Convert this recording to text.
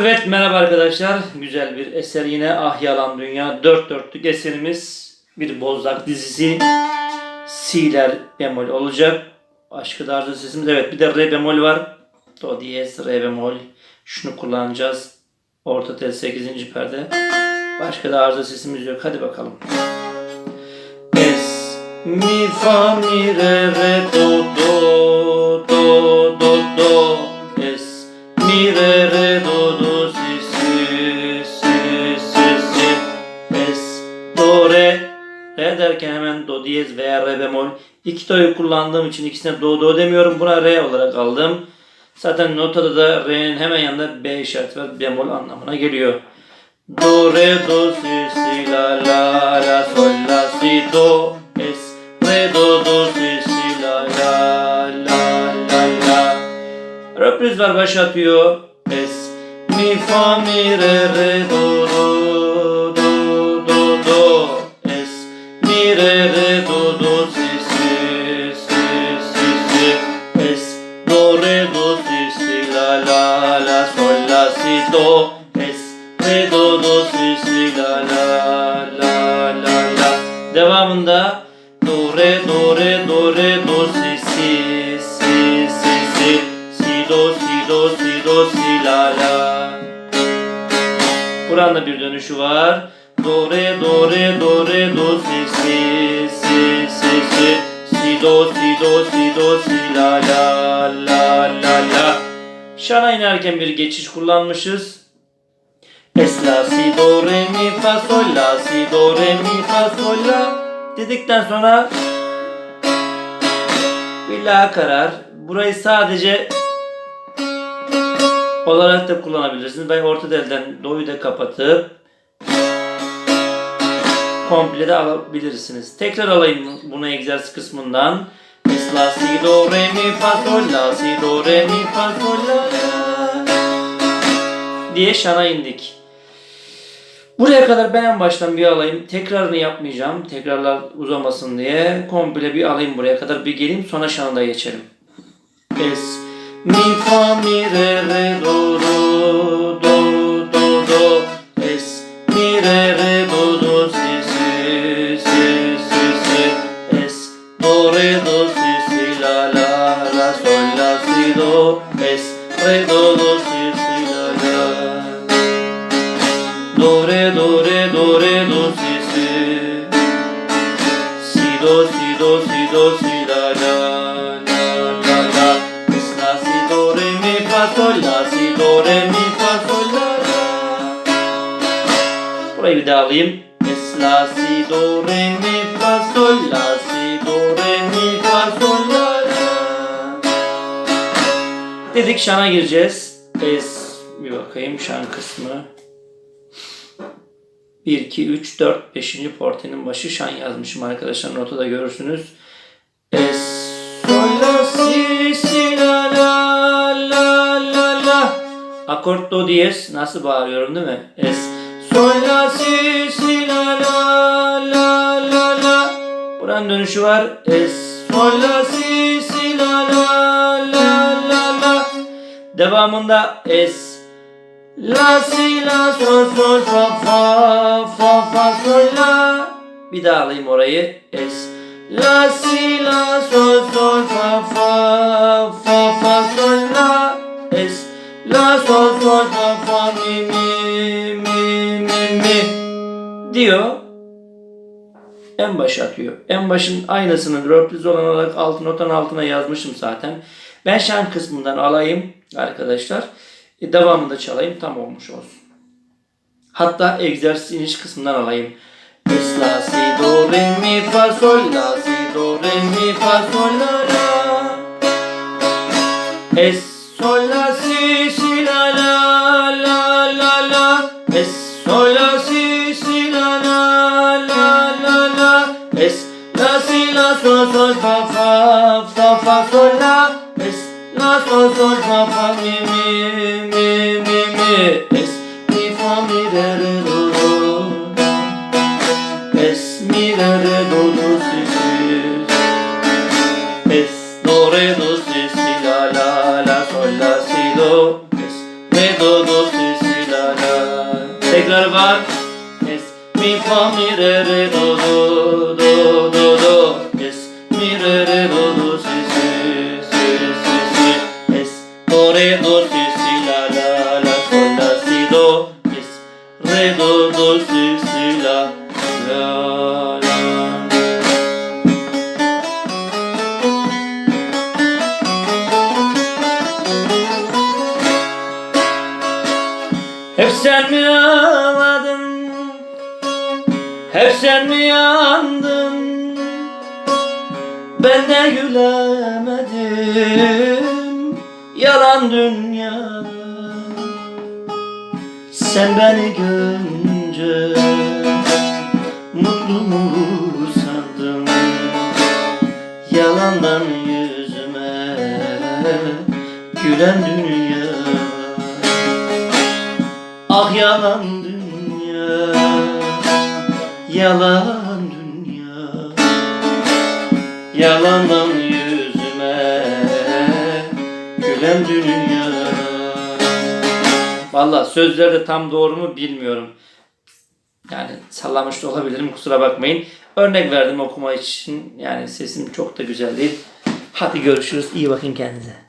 Evet merhaba arkadaşlar. Güzel bir eser yine Ah Yalan Dünya. Dört dörtlük eserimiz bir Bozlak dizisi. Si'ler bemol olacak. Aşkı da arzu sesimiz. Evet bir de re bemol var. Do diyez re bemol. Şunu kullanacağız. Orta tel 8. perde. Başka da arıza sesimiz yok. Hadi bakalım. Es mi fa mi re re do do do do do re. Re derken hemen do diyez veya re bemol. İki do'yu kullandığım için ikisine do do demiyorum. Buna re olarak aldım. Zaten notada da re'nin hemen yanında b işareti var. Bemol anlamına geliyor. Do, re, do, si, si, la, la, la, sol, la, si, do, es, re, do, do, si, si, la, la, la, la, la. Röpriz var baş atıyor. Es, mi, fa, mi, re, re, do, do. Es, re, do, do, si, si, la, la, la, la, la. Devamında do, re, do, re, do, re, do, si, si, si, si, si. Si, do, si, do, si, do, si, la, la. Buranın da bir dönüşü var. Do, re, do, re, do, re, do, si, si, si, si, si. Si, do, si, do, si, do, si, la, la, la, la, la. Şana inerken bir geçiş kullanmışız. Es la si do re mi fa sol la si do re mi fa sol la dedikten sonra bir la karar. Burayı sadece olarak da kullanabilirsiniz. Ben orta delden do'yu da kapatıp komple de alabilirsiniz. Tekrar alayım bunu egzersiz kısmından. La si do re mi fa sol la si do re mi fa sol la diye şana indik. Buraya kadar ben en baştan bir alayım. Tekrarını yapmayacağım. Tekrarlar uzamasın diye. Komple bir alayım buraya kadar. Bir geleyim sonra şana da geçelim. Es mi fa mi re re do re do do si si si si Si do si do si do si la la la. La si do mi fa si do mi fa sol la la. Burayı. Es la si do re mi Dedik şana gireceğiz. Es bir bakayım şan kısmı. 1, 2, 3, 4, 5. portenin başı şan yazmışım arkadaşlar. Notu da görürsünüz. Es, sol, la, si, si, la, la, la, la, la. Akort do diyez. Nasıl bağırıyorum değil mi? Es, sol, la, si, si, la, la, la, la, la. Buranın dönüşü var. Es, sol, la, si, Devamında es, La si la sol sol fa fa fa fa sol la. Bir daha alayım orayı. Es. La si la sol sol fa fa fa fa sol la. Es. La sol sol fa fa mi mi mi mi mi. Diyor. En başa atıyor. En başın aynısını röpliz olan olarak altı notanın altına yazmışım zaten. Ben şan kısmından alayım arkadaşlar. E, devamında çalayım tam olmuş olsun. Hatta egzersiz iniş kısmından alayım. Es la si do re mi fa sol la si do re mi fa sol la la. Es sol la si si la la la la la. Es sol la si si la la la la la. Es la si la sol sol fa fa fa fa la mi mi. Es mi fa do do. Es mi re re do do. Es do re do la la la la do. Es re do do si tekrar bak Es mi fa mi re re do do do do do Es mi re re do sen mi ağladın? Hep sen mi yandın? Ben de gülemedim. Yalan dünya. Sen beni görünce Mutlu mu sandın? Yalandan yüzüme Gülen dünya Ah yalan dünya Yalan dünya Yalandan yüzüme Gülen dünya Valla sözleri de tam doğru mu bilmiyorum. Yani sallamış da olabilirim kusura bakmayın. Örnek verdim okuma için. Yani sesim çok da güzel değil. Hadi görüşürüz. İyi bakın kendinize.